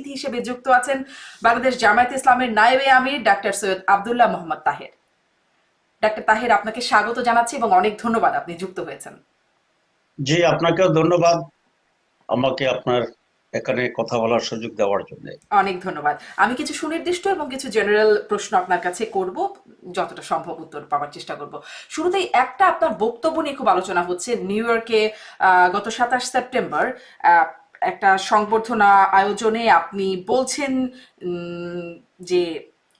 অতিথি হিসেবে যুক্ত আছেন বাংলাদেশ জামায়াত ইসলামের নায়েবে আমির ডাক্তার সৈয়দ আবদুল্লাহ মোহাম্মদ তাহের। ডাক্তার তাহের আপনাকে স্বাগত জানাচ্ছি এবং অনেক ধন্যবাদ আপনি যুক্ত হয়েছেন। জি আপনাকেও ধন্যবাদ আমাকে আপনার এখানে কথা বলার সুযোগ দেওয়ার জন্য। অনেক ধন্যবাদ। আমি কিছু সুনির্দিষ্ট এবং কিছু জেনারেল প্রশ্ন আপনার কাছে করব যতটা সম্ভব উত্তর পাওয়ার চেষ্টা করব। শুরুতেই একটা আপনার বক্তব্য নিয়ে খুব আলোচনা হচ্ছে নিউ ইয়র্কে আহ, গত সাতাশ সেপ্টেম্বর আহ, একটা সংবর্ধনা আয়োজনে আপনি বলছেন যে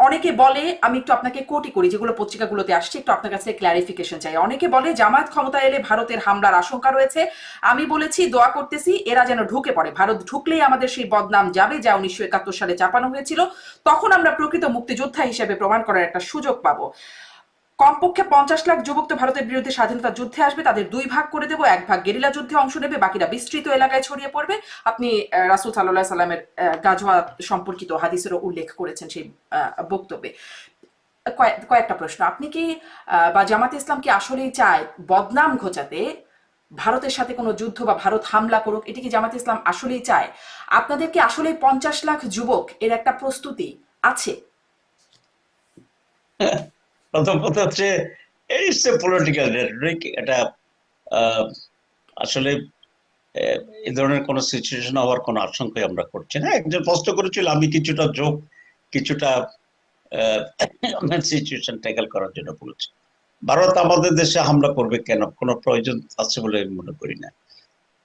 অনেকে বলে, আমি একটু আপনাকে কোটি করি, যেগুলো পত্রিকাগুলোতে আসছে, একটু আপনার কাছে ক্ল্যারিফিকেশন চাই। অনেকে বলে, জামায়াত ক্ষমতা এলে ভারতের হামলার আশঙ্কা রয়েছে। আমি বলেছি, দোয়া করতেছি, এরা যেন ঢুকে পড়ে। ভারত ঢুকলেই আমাদের সেই বদনাম যাবে, যা উনিশশো একাত্তর সালে চাপানো হয়েছিল। তখন আমরা প্রকৃত মুক্তিযোদ্ধা হিসেবে প্রমাণ করার একটা সুযোগ পাবো। কমপক্ষে পঞ্চাশ লাখ যুবক তো ভারতের বিরুদ্ধে স্বাধীনতা যুদ্ধে আসবে তাদের দুই ভাগ করে দেবো এক ভাগ গেরিলা যুদ্ধে অংশ নেবে বাকিরা বিস্তৃত এলাকায় ছড়িয়ে পড়বে। আপনি রাসূল সাল্লাহ সাল্লামের আহ, গাজওয়া সম্পর্কিত হাদিসেরও উল্লেখ করেছেন সেই বক্তব্যে। কয়েক- কয়েকটা প্রশ্ন। আপনি কি বা জামাত ইসলাম কি আসলেই চায় বদনাম ঘোচাতে ভারতের সাথে কোনো যুদ্ধ বা ভারত হামলা করুক? এটি কি জামাত ইসলাম আসলেই চায়? আপনাদের কি আসলেই পঞ্চাশ লাখ যুবক এর একটা প্রস্তুতি আছে? প্রথম কথা হচ্ছে ইটস এ পলিটিক্যাল রেটরিক এটা আসলে এই ধরনের কোনো সিচুয়েশন হওয়ার কোনো আশঙ্কাই আমরা করছি না। একজন প্রশ্ন করেছিল, আমি কিছুটা যোগ, কিছুটা সিচুয়েশন ট্যাকেল করার জন্য বলেছি। ভারত আমাদের দেশে হামলা করবে কেন? কোনো প্রয়োজন আছে বলে আমি মনে করি না।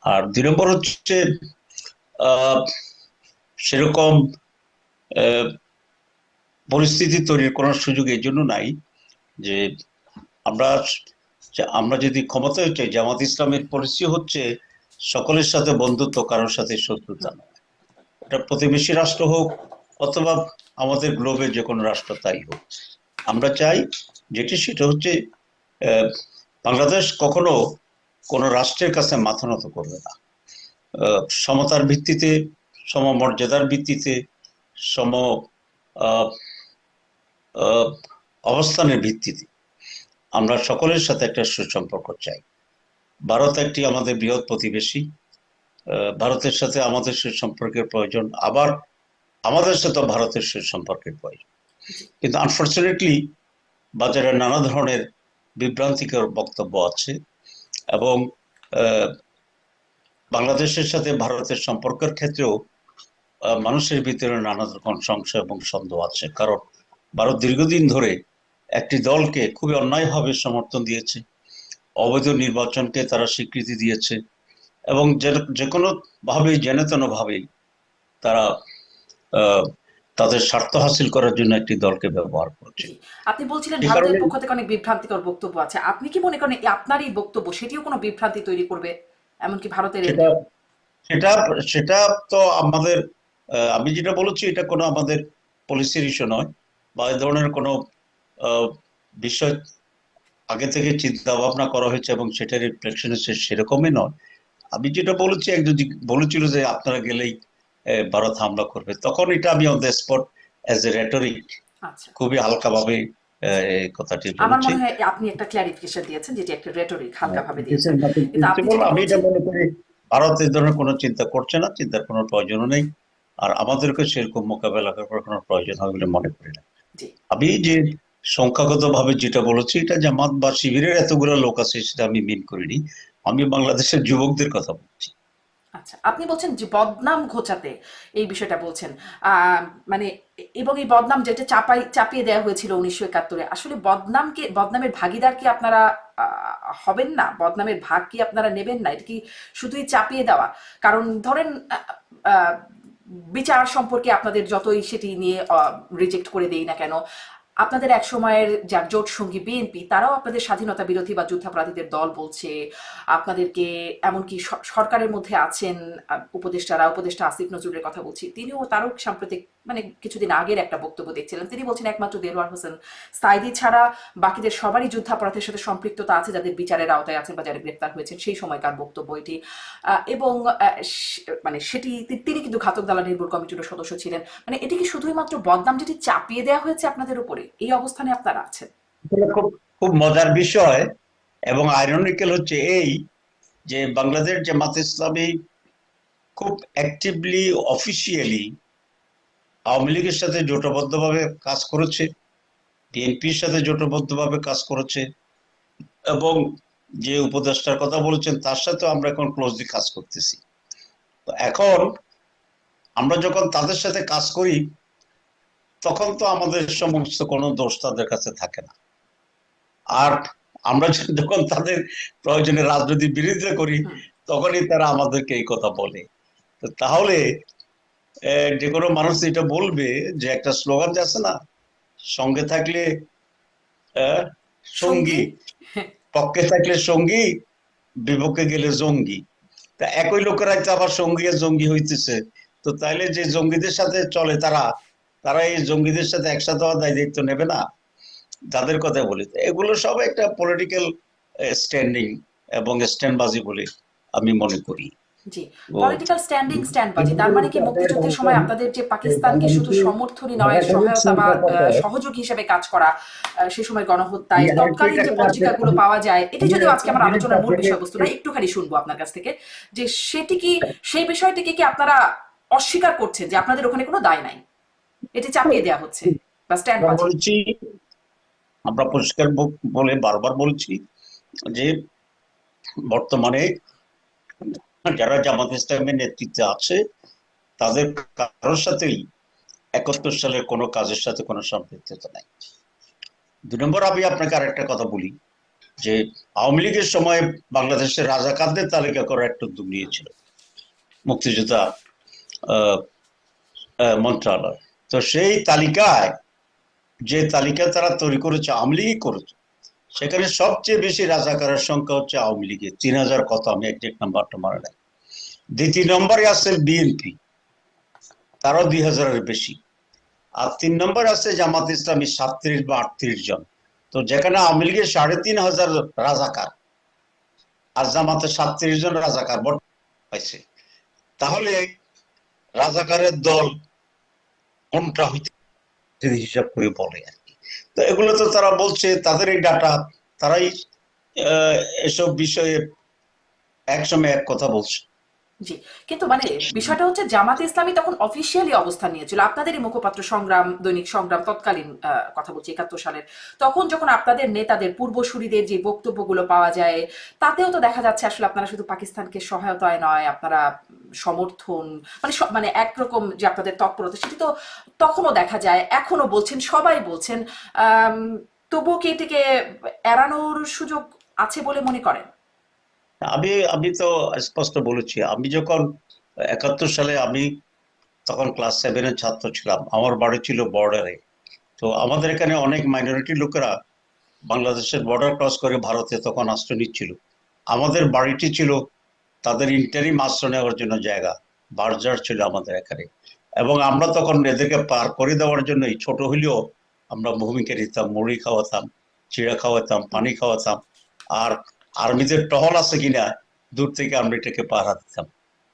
আর দুই নম্বর হচ্ছে সেরকম পরিস্থিতি তৈরির কোনো সুযোগ এই জন্য নাই। যে আমরা আমরা যদি ক্ষমতায় চাই, জামাত ইসলামের পলিসি হচ্ছে সকলের সাথে বন্ধুত্ব, কারোর সাথে শত্রুতা নয়। এটা প্রতিবেশী রাষ্ট্র হোক অথবা আমাদের গ্লোবের যে কোনো রাষ্ট্র তাই হোক। আমরা চাই যেটি সেটা হচ্ছে বাংলাদেশ কখনো কোনো রাষ্ট্রের কাছে মাথা নত করবে না। সমতার ভিত্তিতে, সমমর্যাদার ভিত্তিতে, সম অবস্থানের ভিত্তিতে আমরা সকলের সাথে একটা সুসম্পর্ক চাই। ভারত একটি আমাদের বৃহৎ প্রতিবেশী। ভারতের সাথে আমাদের সুসম্পর্কের প্রয়োজন। আবার আমাদের সাথে ভারতের সুসম্পর্কের প্রয়োজন। কিন্তু আনফর্চুনেটলি বাজারে নানা ধরনের বিভ্রান্তিকর বক্তব্য আছে এবং বাংলাদেশের সাথে ভারতের সম্পর্কের ক্ষেত্রেও মানুষের ভিতরে নানা রকম সংশয় এবং সন্দেহ আছে। কারণ ভারত দীর্ঘদিন ধরে একটি দলকে খুবই অন্যায়ভাবে সমর্থন দিয়েছে। অবৈধ নির্বাচনকে তারা স্বীকৃতি দিয়েছে এবং যে- কোনো ভাবেই যেন তেন ভাবেই তারা তাদের স্বার্থ হাসিল করার জন্য একটি দলকে ব্যবহার করছে। আপনি বলছিলেন ভারতের পক্ষ থেকে অনেক বিভ্রান্তিকর বক্তব্য আছে। আপনি কি মনে করেন আপনার এই বক্তব্য সেটিও কোনো বিভ্রান্তি তৈরি করবে? এমনকি ভারতের সেটা সেটা তো আমাদের আমি যেটা বলেছি এটা কোনো আমাদের পলিসির ইস্যু নয় বা এই ধরনের কোনো বিষয় আগে থেকে চিন্তা ভাবনা করা হয়েছে এবং সেটার রিফ্লেকশন হচ্ছে সেরকমই নয়। আমি যেটা বলেছি একজন বলেছিল যে আপনারা গেলেই ভারত হামলা করবে তখন এটা আমি on the spot as a rhetoric খুবই হালকাভাবে কথাটি আমার মনে হয় আপনি একটা ক্লারিফিকেশন দিয়েছেন যেটি একটা রেটরিক হালকাভাবে দিয়েছেন। কিন্তু আপনি প্রিন্সিপাল যেটা আমি এটা মনে করি ভারত এই ধরনের কোনো চিন্তা করছে না চিন্তার কোনো প্রয়োজনও নেই আর আমাদেরকে সেরকম মোকাবেলা করার কোনো প্রয়োজন হবে বলে মনে করি না। আমি যে সংখ্যাগত ভাবে যেটা বলেছি, এটা জামাত বা শিবিরের এতগুলো লোক আছে সেটা আমি মিন করিনি। আমি বাংলাদেশের যুবকদের কথা বলছি। আচ্ছা আপনি বলছেন যে বদনাম ঘোচাতে এই বিষয়টা বলছেন। মানে এবং এই বদনাম যেটা চাপাই, চাপিয়ে দেওয়া হয়েছিল উনিশশো একাত্তরে, আসলে বদনামকে, বদনামের ভাগিদার কি আপনারা হবেন না? বদনামের ভাগ কি আপনারা নেবেন না? এটা কি শুধুই চাপিয়ে দেওয়া? কারণ ধরেন বিচার সম্পর্কে আপনাদের যতই সেটি নিয়ে রিজেক্ট করে দেই না কেন আপনাদের এক সময়ের যার জোট সঙ্গী বিএনপি তারাও আপনাদের স্বাধীনতা বিরোধী বা যুদ্ধাপরাধীদের দল বলছে। আপনাদেরকে এমনকি সরকারের মধ্যে আছেন উপদেষ্টারা, উপদেষ্টা আসিফ নজরুলের কথা বলছি, তিনিও তারও সাম্প্রতিক মানে কিছুদিন আগের একটা বক্তব্য দেখছিলেন তিনি বলছেন একমাত্র দেলোয়ার হোসেন সাইদি ছাড়া বাকিদের সবারই যুদ্ধাপরাধের সাথে সম্পৃক্ততা আছে, যাদের বিচারের আওতায় আছেন বা যারা গ্রেপ্তার হয়েছেন, সেই সময়কার বক্তব্য এটি। এবং মানে সেটি, তিনি কিন্তু ঘাতক দালা নির্ভর কমিটির সদস্য ছিলেন। মানে এটি কি শুধুই মাত্র বদনাম যেটি চাপিয়ে দেওয়া হয়েছে আপনাদের উপরে? এই অবস্থানে আপনারা আছেন। খুব খুব মজার বিষয় এবং আইরনিক্যাল হচ্ছে এই যে বাংলাদেশ জামাত ইসলামী খুব অ্যাক্টিভলি অফিসিয়ালি আওয়ামী লীগের সাথে জোটবদ্ধভাবে কাজ করেছে বিএনপির সাথে জোটবদ্ধভাবে কাজ করেছে এবং যে উপদেষ্টার কথা বলেছেন তার সাথেও আমরা এখন ক্লোজলি কাজ করতেছি। তো এখন আমরা যখন তাদের সাথে কাজ করি তখন তো আমাদের সমস্ত কোনো দোষ তাদের কাছে থাকে না। আর আমরা যখন তাদের প্রয়োজনে রাজনৈতিক বিরোধিতা করি তখনই তারা আমাদেরকে এই কথা বলে। তো তাহলে যে কোনো মানুষ এটা বলবে যে একটা স্লোগান আছে না, সঙ্গে থাকলে সঙ্গী, পক্ষে থাকলে সঙ্গী, বিপক্ষে গেলে জঙ্গি। তা একই লোকেরাই তো আবার সঙ্গী আর জঙ্গি হইতেছে। তো তাইলে যে জঙ্গিদের সাথে চলে তারা তারা এই জঙ্গিদের সাথে একসাথে হওয়ার দায় দায়িত্ব নেবে না তাদের কথা বলি। এগুলো সব একটা পলিটিক্যাল স্ট্যান্ডিং এবং স্ট্যান্ডবাজি বলে আমি মনে করি। জি। পলিটিক্যাল স্ট্যান্ডিং স্ট্যান্ড বাজি তার মানে কি মুক্তিযুদ্ধের সময় আপনাদের যে পাকিস্তানকে শুধু সমর্থনই নয় সহায়তা বা সহযোগী হিসেবে কাজ করা সে সময় গণহত্যায় তৎকালীন যে পত্রিকাগুলো পাওয়া যায় এটি যদিও আজকে আমার আলোচনার মূল বিষয়বস্তু না একটুখানি শুনব আপনার কাছ থেকে যে সেটি কি সেই বিষয়টিকে কি আপনারা অস্বীকার করছেন যে আপনাদের ওখানে কোনো দায় নাই? এটি চাপিয়ে দেওয়া হচ্ছে বা স্ট্যান্ড আমরা বাজি বলছি আমরা পরিষ্কার বলে বারবার বলছি যে বর্তমানে যারা জামাত ইসলামের নেতৃত্বে আছে, তাদের কারোর সাথেই একাত্তর সালের কোনো কাজের সাথে কোনো সম্পৃক্ততা নাই। দু নম্বর, আমি আপনাকে আরেকটা কথা বলি, যে আওয়ামী লীগের সময় বাংলাদেশের রাজাকারদের তালিকা করার একটা উদ্যোগ নিয়েছিল, মুক্তিযোদ্ধা মন্ত্রণালয়। তো সেই তালিকায়, যে তালিকা তারা তৈরি করেছে, আওয়ামী লীগই করেছে সেখানে সবচেয়ে বেশি রাজাকারের সংখ্যা হচ্ছে আওয়ামী লীগের। তিন হাজার কত? আমি একজ্যাক্ট নাম্বারটা মনে নাই। দ্বিতীয় নম্বরে আছে বিএনপি তারও দুই হাজারের বেশি। আর তিন নম্বর আছে জামাত ইসলামী সাতত্রিশ বা আটত্রিশ জন। তো যেখানে আওয়ামী লীগের সাড়ে তিন হাজার রাজাকার। আর জামাতে সাতত্রিশ জন রাজাকার পাইছে। তাহলে রাজাকারের দল কোনটা হইতে হিসাব করে বলে? আর তো এগুলো তো তারা বলছে, তাদের এই ডাটা তারাই এসব বিষয়ে একসময় এক কথা বলছে। জি, কিন্তু মানে বিষয়টা হচ্ছে জামাতে ইসলামী তখন অফিসিয়ালি অবস্থান নিয়েছিল। আপনাদেরই মুখপাত্র সংগ্রাম, দৈনিক সংগ্রাম তৎকালীন কথা বলছি, একাত্তর সালের। তখন যখন আপনাদের নেতাদের, পূর্বসূরিদের যে বক্তব্যগুলো পাওয়া যায়, তাতেও তো দেখা যাচ্ছে আসলে আপনারা শুধু পাকিস্তানকে সহায়তায় নয়, আপনারা সমর্থন মানে মানে একরকম যে আপনাদের তৎপরতা, সেটি তো তখনও দেখা যায় এখনও বলছেন, সবাই বলছেন তবুও কি এটিকে এড়ানোর সুযোগ আছে বলে মনে করেন? আমি আমি তো স্পষ্ট বলেছি, আমি যখন একাত্তর সালে আমি তখন ক্লাস সেভেনের ছাত্র ছিলাম, আমার বাড়ি ছিল বর্ডারে তো আমাদের এখানে অনেক মাইনরিটি লোকেরা বাংলাদেশের বর্ডার ক্রস করে ভারতে তখন আশ্রয় নিচ্ছিল। আমাদের বাড়িটি ছিল তাদের ইন্টারিম আশ্রয় নেওয়ার জন্য জায়গা, বার্জার ছিল আমাদের এখানে। এবং আমরা তখন এদেরকে পার করে দেওয়ার জন্য এই ছোট হইলেও আমরা ভূমিকা নিতাম মুড়ি খাওয়াতাম, চিড়া খাওয়াতাম, পানি খাওয়াতাম। আর আর্মিদের টহল আছে কিনা দূর থেকে আমরা এটাকে পাহারা দিতাম।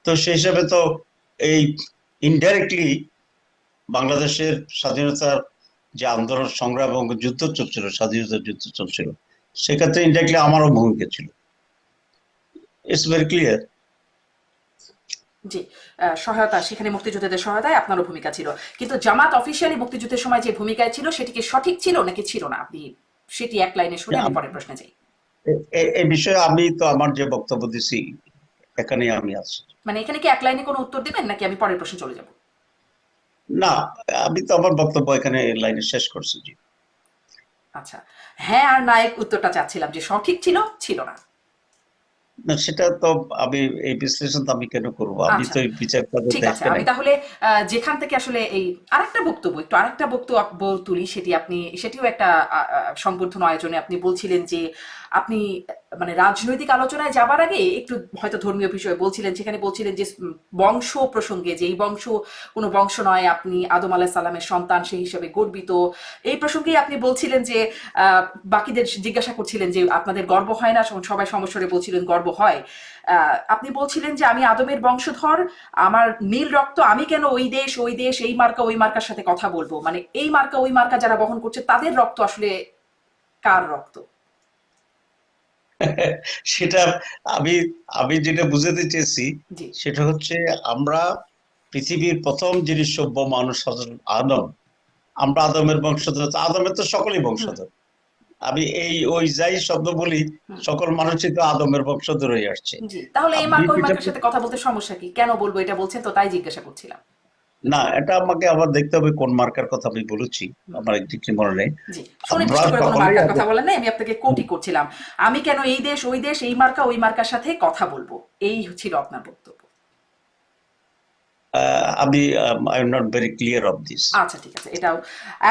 তো সেই হিসাবে তো এই ইনডাইরেক্টলি বাংলাদেশের স্বাধীনতার যে আন্দোলন সংগ্রাম এবং যুদ্ধ চলছিল স্বাধীনতার যুদ্ধ চলছিল সেক্ষেত্রে ইনডাইরেক্টলি আমারও ভূমিকা ছিল। ইটস ভেরি ক্লিয়ার জি সহায়তা সেখানে মুক্তিযোদ্ধাদের সহায়তায় আপনারও ভূমিকা ছিল। কিন্তু জামাত অফিসিয়ালি মুক্তিযুদ্ধের সময় যে ভূমিকায় ছিল সেটি কি সঠিক ছিল নাকি ছিল না? আপনি সেটি এক লাইনে শুনে আমি পরের প্রশ্নে যাই। এই বিষয়ে আমি তো আমার যে বক্তব্য দিছি এখানেই আমি আছি। মানে এখানে কি এক লাইনে কোনো উত্তর দেবেন নাকি আমি পরের প্রশ্নে চলে যাব? না আমি তো আমার বক্তব্য এখানে লাইনে শেষ করছি জি। আচ্ছা। হ্যাঁ আর উত্তরটা চাচ্ছিলাম যে সঠিক ছিল ছিল না। না সেটা তো আমি এই বিশ্লেষণ আমি কেন করব? আমি আচ্ছা। তো এই বিচার করার ঠিক আছে আমি তাহলে যেখান থেকে আসলে এই আরেকটা বক্তব্য একটু আরেকটা বক্তব্য তুলি সেটি আপনি সেটিও একটা আহ, আয়োজনে আপনি বলছিলেন যে আপনি মানে রাজনৈতিক আলোচনায় যাবার আগে একটু হয়তো ধর্মীয় বিষয়ে বলছিলেন, সেখানে বলছিলেন যে বংশ প্রসঙ্গে যে, এই বংশ, কোনো বংশ নয়, আপনি আদম আলাহ সালামের সন্তান সেই হিসেবে গর্বিত। এই প্রসঙ্গেই আপনি বলছিলেন যে বাকিদের জিজ্ঞাসা করছিলেন যে, আপনাদের গর্ব হয় না? সবাই সমস্যারে বলছিলেন গর্ব হয়। আপনি বলছিলেন যে, আমি আদমের বংশধর, আমার নীল রক্ত, আমি কেন ওই দেশ ওই দেশ, এই মার্কা, ওই মার্কার সাথে কথা বলব? মানে এই মার্কা, ওই মার্কা যারা বহন করছে, তাদের রক্ত আসলে কার রক্ত? সেটা আমি আমি যেটা বুঝাতে চেয়েছি সেটা হচ্ছে আমরা পৃথিবীর প্রথম যিনি সভ্য মানুষ আদম আমরা আদমের বংশধর আদমের তো সকলেই বংশধর। আমি এই ওই যাই শব্দ বলি সকল মানুষই তো আদমের বংশধর হয়ে আসছে। তাহলে এই মার্কার সাথে কথা বলতে সমস্যা কি? কেন বলব এটা বলছেন তো তাই জিজ্ঞাসা করছিলাম। না এটা আমাকে আবার দেখতে হবে কোন মার্কার কথা আমি বলেছি আমার একদিকে মনে নেই। মার্কার কথা বলেন আমি আপনাকে কোটি করছিলাম। আমি কেন এই দেশ ওই দেশ এই মার্কা ওই মার্কার সাথে কথা বলব? এই ছিল আপনার বক্তব্য। আমি I am not very clear of this আচ্ছা ঠিক আছে এটাও।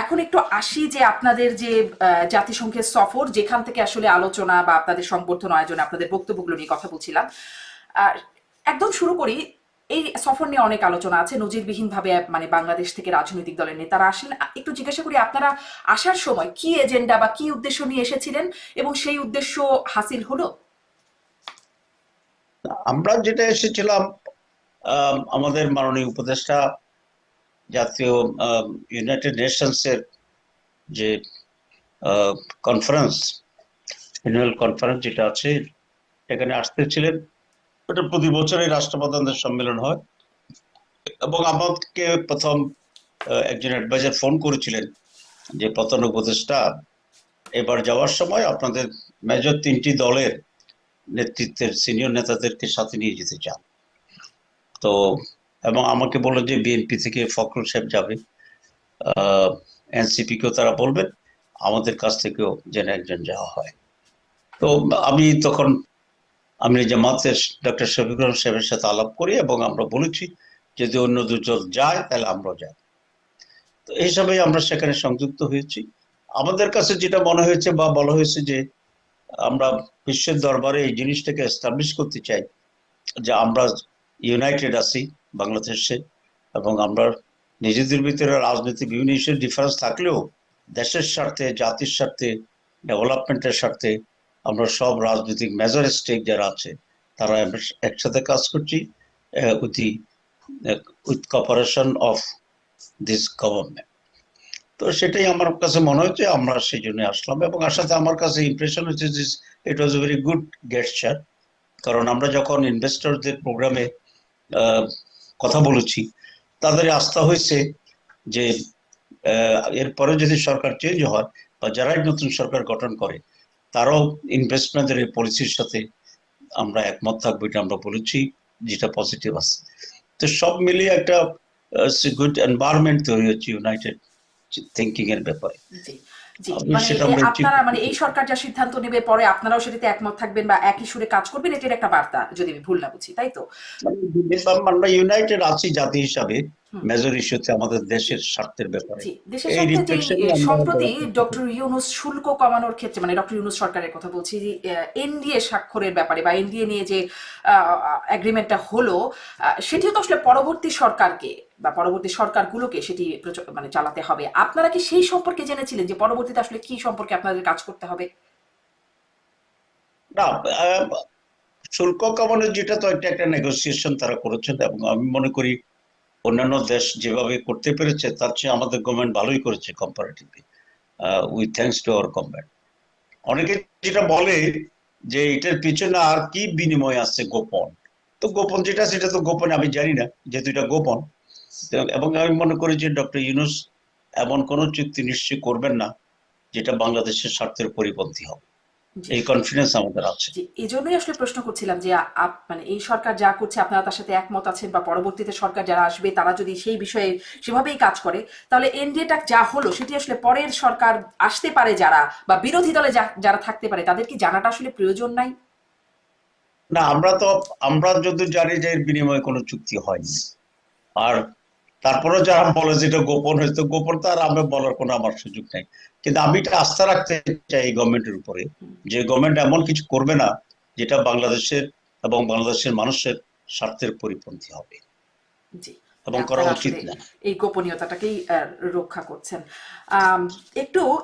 এখন একটু আসি যে আপনাদের যে জাতিসংঘের সফর যেখান থেকে আসলে আলোচনা বা আপনাদের সংবর্ধনা আয়োজনে আপনাদের বক্তব্যগুলো নিয়ে কথা বলছিলাম। আর একদম শুরু করি এই সফর নিয়ে অনেক আলোচনা আছে। নজিরবিহীন ভাবে মানে বাংলাদেশ থেকে রাজনৈতিক দলের নেতারা আসেন। একটু জিজ্ঞাসা করি আপনারা আসার সময় কি এজেন্ডা বা কি উদ্দেশ্য নিয়ে এসেছিলেন এবং সেই উদ্দেশ্য হাসিল হলো? আমরা যেটা এসেছিলাম আম, আমাদের মাননীয় উপদেষ্টা জাতীয় ইউনাইটেড নেশনসের যে কনফারেন্স অ্যানুয়াল কনফারেন্স যেটা আছে এখানে আসতে ওটা প্রতি বছরই রাষ্ট্রপ্রধানদের সম্মেলন হয়। এবং আমাকে প্রথম একজন অ্যাডভাইজার ফোন করেছিলেন যে প্রধান উপদেষ্টা, এবার যাওয়ার সময় আপনাদের মেজর তিনটি দলের নেতৃত্বের সিনিয়র নেতাদেরকে সাথে নিয়ে যেতে চান। তো, এবং আমাকে বলল যে বিএনপি থেকে ফখরুল সাহেব যাবে। এনসিপি কেও তারা বলবেন আমাদের কাছ থেকেও যেন একজন যাওয়া হয়। তো আমি তখন আমি জামাতের ডক্টর রহমান সাহেবের সাথে আলাপ করি এবং আমরা বলেছি, যদি অন্য দুজন যায়, তাহলে আমরাও যাই। তো এই হিসাবে আমরা সেখানে সংযুক্ত হয়েছি। আমাদের কাছে যেটা মনে হয়েছে বা বলা হয়েছে যে, আমরা বিশ্বের দরবারে এই জিনিসটাকে এস্টাবলিশ করতে চাই যে আমরা ইউনাইটেড আছি বাংলাদেশে এবং আমরা নিজেদের ভিতরে রাজনীতি বিভিন্ন ইস্যুর ডিফারেন্স থাকলেও দেশের স্বার্থে, জাতির স্বার্থে ডেভেলপমেন্টের স্বার্থে আমরা সব রাজনৈতিক মেজর স্টেক যারা আছে, তারা একসাথে কাজ করছি with with cooperation of this government তো সেটাই আমার কাছে মনে হচ্ছে, আমরা সেই জন্য আসলাম এবং আসাতে আমার কাছে ইমপ্রেশন হচ্ছে যে ইট ওয়াজ ভেরি গুড গেস্টার কারণ আমরা যখন ইনভেস্টরদের প্রোগ্রামে কথা বলেছি, তাদের আস্থা হয়েছে যে এরপরে যদি সরকার চেঞ্জ হয় বা যারাই নতুন সরকার গঠন করে তারাও ইনভেস্টমেন্টের এই পলিসির সাথে আমরা একমত থাকব এটা আমরা বলেছি যেটা পজিটিভ আছে। তো সব মিলিয়ে একটা গুড এনভায়রনমেন্ট তৈরি হচ্ছে ইউনাইটেড থিঙ্কিং এর ব্যাপারে। মানে আপনারা মানে এই সরকার যা সিদ্ধান্ত নেবে পরে আপনারাও সেটাতে একমত থাকবেন বা একই সুরে কাজ করবেন এটার একটা বার্তা যদি আমি ভুল না বুঝি তাই তো? মানে আমরা ইউনাইটেড আছি জাতি হিসাবে মেজর ইস্যুতে আমাদের দেশের স্বার্থের ব্যাপারে। দেশের স্বার্থে সম্প্রতি ডক্টর ইউনুস শুল্ক কমানোর ক্ষেত্রে মানে ডক্টর ইউনুস সরকারের কথা বলছি এনডিএ স্বাক্ষরের ব্যাপারে বা এনডিএ নিয়ে যে এগ্রিমেন্টটা হলো সেটিও তো আসলে পরবর্তী সরকারকে বা পরবর্তী সরকারগুলোকে সেটি মানে চালাতে হবে। আপনারা কি সেই সম্পর্কে জেনেছিলেন যে পরবর্তীতে আসলে কি সম্পর্কে আপনাদের কাজ করতে হবে? না শুল্ক কমানোর যেটা তো একটা একটা নেগোসিয়েশন তারা করেছেন এবং আমি মনে করি অন্যান্য দেশ যেভাবে করতে পেরেছে, তার চেয়ে আমাদের গভর্নমেন্ট ভালোই করেছে comparatively with thanks to our government অনেকে যেটা বলে যে এটার পিছনে আর কি বিনিময় আসছে গোপন? তো গোপন যেটা, সেটা তো গোপন, আমি জানি না যেহেতু এটা গোপন। এবং আমি মনে করি যে ডক্টর ইউনুস এমন কোনো চুক্তি নিশ্চয় করবেন না, যেটা বাংলাদেশের স্বার্থের পরিপন্থী হবে। এই কনফিডেন্স আমাদের আছে। এই জন্যই আসলে প্রশ্ন করছিলাম যে মানে এই সরকার যা করছে আপনারা তার সাথে একমত আছেন বা পরবর্তীতে সরকার যারা আসবে তারা যদি সেই বিষয়ে সেভাবেই কাজ করে তাহলে এনডিএটা যা হলো সেটি আসলে পরের সরকার আসতে পারে যারা বা বিরোধী দলে যারা থাকতে পারে তাদের কি জানাটা আসলে প্রয়োজন নাই? না আমরা তো আমরা যদি জানি যে এর বিনিময়ে কোনো চুক্তি হয়নি। আর তারপরে যারা বলে যে এটা গোপন হয়েছে গোপন তার আমরা বলার কোনো আমার সুযোগ নেই। কিন্তু আমি এটা আস্থা রাখতে চাই এই গভর্নমেন্টের উপরে যে গভর্নমেন্ট এমন কিছু করবে না যেটা বাংলাদেশের এবং বাংলাদেশের মানুষের স্বার্থের পরিপন্থী হবে। জি। এবং করা উচিত না। এই গোপনীয়তাটাকেই রক্ষা করছেন। একটু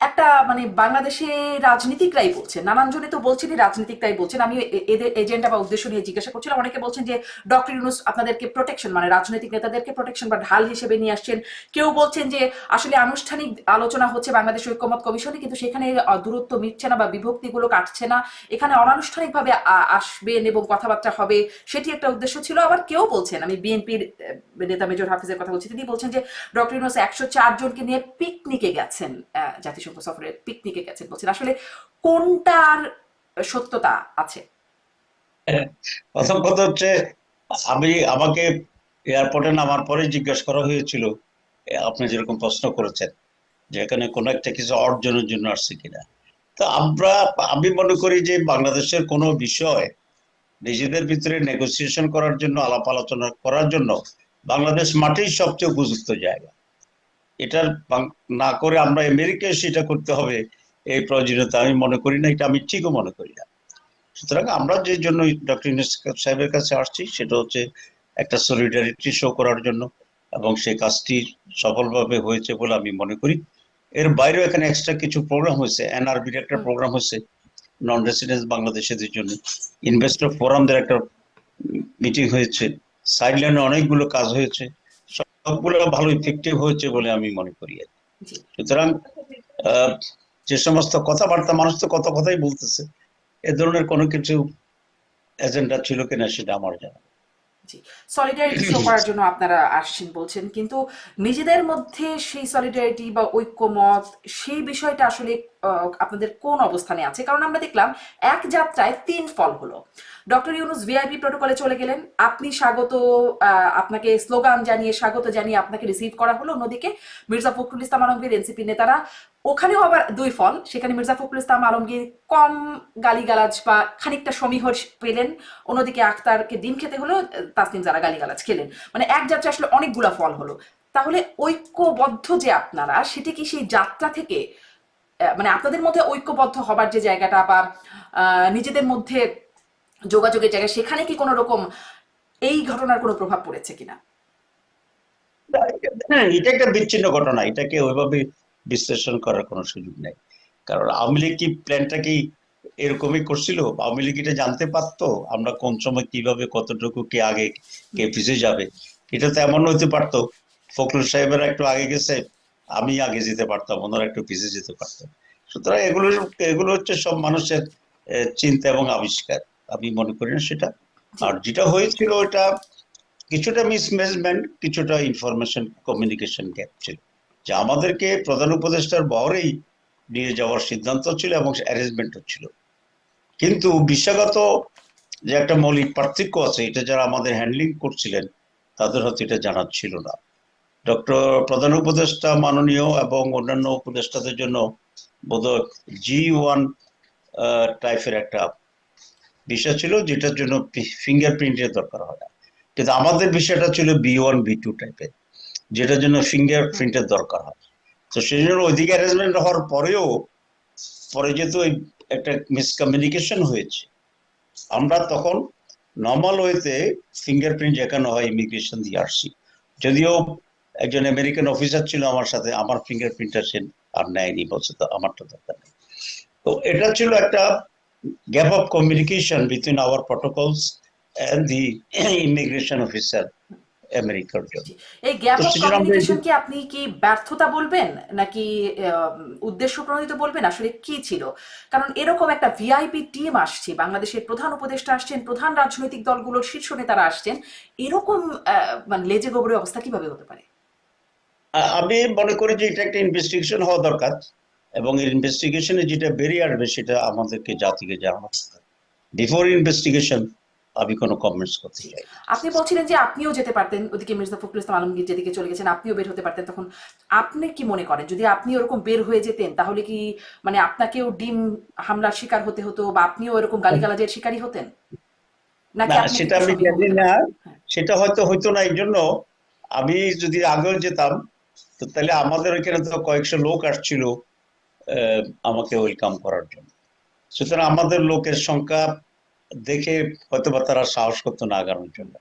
একটা মানে বাংলাদেশে রাজনীতিকরাই বলছেন। নানান জনে তো বলছেনই রাজনীতিকরাই বলছেন। আমি এদের এজেন্ডা বা উদ্দেশ্য নিয়ে জিজ্ঞাসা করছিলাম। অনেকে বলছেন যে ডক্টর ইউনুস আপনাদেরকে প্রোটেকশন মানে রাজনৈতিক নেতাদেরকে প্রোটেকশন বা ঢাল হিসেবে নিয়ে আসছেন। কেউ বলছেন যে আসলে আনুষ্ঠানিক আলোচনা হচ্ছে বাংলাদেশ ঐক্যমত কমিশনে কিন্তু সেখানে দূরত্ব মিটছে না বা বিভক্তিগুলো কাটছে না। এখানে অনানুষ্ঠানিকভাবে আসবেন এবং কথাবার্তা হবে সেটি একটা উদ্দেশ্য ছিল। আবার কেউ বলছেন আমি বিএনপির নেতা মেজর হাফিজের কথা বলছি তিনি বলছেন যে ডক্টর ইউনুস একশো চার জনকে নিয়ে পিকনিকে গেছেন আহ, জাতিসংঘ সফরে পিকনিকে গেছেন বলছেন। আসলে কোনটার সত্যতা আছে? প্রথম কথা হচ্ছে, আমি আমাকে এয়ারপোর্টে নামার পরে করা হয়েছিল আপনি যেরকম প্রশ্ন করেছেন, যে এখানে কোনো একটা কিছু অর্জনের জন্য আসছে কিনা। তো আমরা, আমি মনে করি যে বাংলাদেশের কোনো বিষয় নিজেদের ভিতরে নেগোসিয়েশন করার জন্য, আলাপ আলোচনা করার জন্য বাংলাদেশ মাঠেই সবচেয়ে উপযুক্ত জায়গা। এটার বাং- না করে আমরা আমেরিকায় সেটা করতে হবে। এই প্রয়োজনীয়তা আমি মনে করি না, এটা আমি ঠিকও মনে করি না। সুতরাং আমরা যে জন্য ডক্টর সাহেবের কাছে আসছি, সেটা হচ্ছে একটা সলিডারিটি শো করার জন্য এবং সেই কাজটি সফলভাবে হয়েছে বলে আমি মনে করি। এর বাইরেও এখানে এক্সট্রা কিছু প্রোগ্রাম হয়েছে এনআরবির একটা প্রোগ্রাম হয়েছে নন রেসিডেন্স বাংলাদেশিদের জন্য। ইনভেস্টর ফোরামদের একটা মিটিং হয়েছে সাইডলাইনে অনেকগুলো কাজ হয়েছে। সবগুলো ভালো ইফেক্টিভ হয়েছে বলে আমি মনে করি আর। সুতরাং আহ, যে সমস্ত কথাবার্তা মানুষ তো কত কথাই বলতেছে এ ধরনের কোনো কিছু এজেন্ডা ছিল কিনা সেটা আমার জানা। সলিডারিটি শো করার জন্য আপনারা আসছেন বলছেন কিন্তু নিজেদের মধ্যে সেই সলিডারিটি বা ঐক্যমত সেই বিষয়টা আসলে আপনাদের কোন অবস্থানে আছে? কারণ আমরা দেখলাম এক যাত্রায় তিন ফল হলো। ডক্টর ইউনুস ভিআইপি প্রোটোকলে চলে গেলেন। আপনি স্বাগত আহ, আপনাকে স্লোগান জানিয়ে স্বাগত জানিয়ে আপনাকে রিসিভ করা হলো। অন্যদিকে মির্জা ফখরুল ইসলাম আলমগীর এনসিপি নেতারা ওখানেও আবার দুই ফল। সেখানে মির্জা ফখরুল ইসলাম আলমগীর কম গালিগালাজ বা খানিকটা সমীহর পেলেন। অন্যদিকে আখতারকে ডিম খেতে হলো তাসনিম যারা গালিগালাজ খেলেন। মানে এক যাত্রা আসলে অনেকগুলা ফল হলো। তাহলে ঐক্যবদ্ধ যে আপনারা, সেটি কি সেই যাত্রা থেকে মানে আপনাদের মধ্যে ঐক্যবদ্ধ হবার যে জায়গাটা বা নিজেদের মধ্যে যোগাযোগের জায়গা, সেখানে কি কোনো রকম এই ঘটনার কোনো প্রভাব পড়েছে কিনা? হ্যাঁ এটা একটা বিচ্ছিন্ন ঘটনা। এটাকে ওইভাবে বিশ্লেষণ করার কোনো সুযোগ নেই। কারণ আওয়ামী লীগ কি প্ল্যানটা কি এরকমই করছিল? আওয়ামী লীগ এটা জানতে পারতো আমরা কোন সময় কীভাবে কতটুকু কে আগে কে পিছিয়ে যাবে। এটা তো এমন হতে পারতো। ফখরুল সাহেবের একটু আগে গেছে আমি আগে যেতে পারতাম ওনারা একটু পিছিয়ে যেতে পারতাম সুতরাং এগুলো এগুলো হচ্ছে সব মানুষের চিন্তা এবং আবিষ্কার। আমি মনে করি না সেটা। আর যেটা হয়েছিল ওটা কিছুটা মিসম্যানেজমেন্ট কিছুটা ইনফরমেশন কমিউনিকেশন গ্যাপ ছিল। যে আমাদেরকে প্রধান উপদেষ্টার বহরেই নিয়ে যাওয়ার সিদ্ধান্ত ছিল এবং অ্যারেঞ্জমেন্টও ছিল। কিন্তু বিশ্বাগত যে একটা মৌলিক পার্থক্য আছে, এটা যারা আমাদের হ্যান্ডলিং করছিলেন, তাদের হয়তো এটা জানা ছিল না। ডক্টর প্রধান উপদেষ্টা মাননীয় এবং অন্যান্য উপদেষ্টাদের জন্য বোধহয় জি ওয়ান টাইপের একটা বিষয় ছিল, যেটার জন্য ফিঙ্গারপ্রিন্টের দরকার হয় না। কিন্তু আমাদের বিষয়টা ছিল বি ওয়ান বি টু টাইপের যেটার জন্য ফিঙ্গার প্রিন্টের দরকার হয়। তো সেই জন্য ওইদিকে অ্যারেঞ্জমেন্ট হওয়ার পরেও, পরে যেহেতু ওই একটা মিসকমিউনিকেশন হয়েছে, আমরা তখন নর্মাল ওয়েতে ফিঙ্গারপ্রিন্ট যেখানে হয় ইমিগ্রেশন দিয়ে আসছি যদিও একজন আমেরিকান অফিসার ছিল আমার সাথে, আমার ফিঙ্গারপ্রিন্টটা সে আর নেয়নি, বলছে তো আমারটা দরকার নেই। তো এটা ছিল একটা gap of communication between our protocols and the immigration officer আমেরিকার জন্য। এই গ্যাপ অফ কমিউনিকেশন কি আপনি কি ব্যর্থতা বলবেন নাকি উদ্দেশ্য প্রণোদিত বলবেন? আসলে কি ছিল? কারণ এরকম একটা ভিআইপি টিম আসছে বাংলাদেশের প্রধান উপদেষ্টা আসছেন প্রধান রাজনৈতিক দলগুলোর শীর্ষ নেতারা আসছেন এরকম মানে লেজে গোবরে অবস্থা কীভাবে হতে পারে? আমি মনে করি যে এটা একটা ইনভেস্টিগেশন হওয়া দরকার এবং এই ইনভেস্টিগেশনে যেটা বেরিয়ে আসবে সেটা আমাদেরকে জাতিকে জানানো বিফোর ইনভেস্টিগেশন আমি কোনো কমেন্টস করতে চাই আপনি বলছিলেন যে আপনিও যেতে পারতেন ওদিকে মির্জা ফখরুল ইসলাম আলমগীর যেদিকে চলে গেছেন আপনিও বের হতে পারতেন তখন আপনি কি মনে করেন? যদি আপনি ওরকম বের হয়ে যেতেন তাহলে কি মানে আপনাকেও ডিম হামলার শিকার হতে হতো বা আপনিও এরকম গালিগালাজের শিকারই হতেন? নাকি সেটা আমি জানি না। হ্যাঁ। সেটা হয়তো হইতো না এই জন্য আমি যদি আগেও যেতাম তো তাহলে আমাদের ওইখানে তো কয়েকশো লোক আসছিল আমাকে ওয়েলকাম করার জন্য। সুতরাং আমাদের লোকের সংখ্যা দেখে হয়তো বা তারা সাহস করতো না আগানোর জন্য।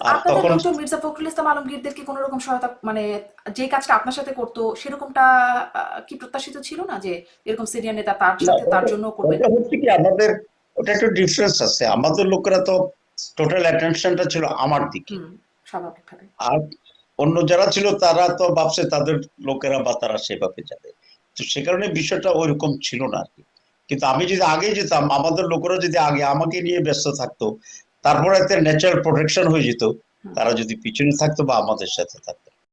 আর তখন মির্জা ফখরুল ইসলাম আলমগীরদের কি কোনো রকম সহায়তা মানে যে কাজটা আপনার সাথে করতো সেরকমটা কি প্রত্যাশিত ছিল না যে এরকম সিনিয়র নেতা তার সাথে তার জন্য হচ্ছে কি আমাদের ওটা একটু ডিফারেন্স আছে। আমাদের লোকেরা তো টোটাল অ্যাটেনশনটা ছিল আমার দিকে। স্বাভাবিকভাবে। আর অন্য যারা ছিল তারা তো ভাবছে তাদের লোকেরা বা তারা সেভাবে যাবে। তো সে কারণে বিষয়টা ওইরকম ছিল না আর কি। কিন্তু আমি যদি আগে যেতাম আমাদের লোকেরা যদি আগে আমাকে নিয়ে ব্যস্ত থাকতো তারপরে একটা ন্যাচারাল প্রোটেকশন হয়ে যেত তারা যদি পিছনে থাকতো বা আমাদের সাথে থাকতো।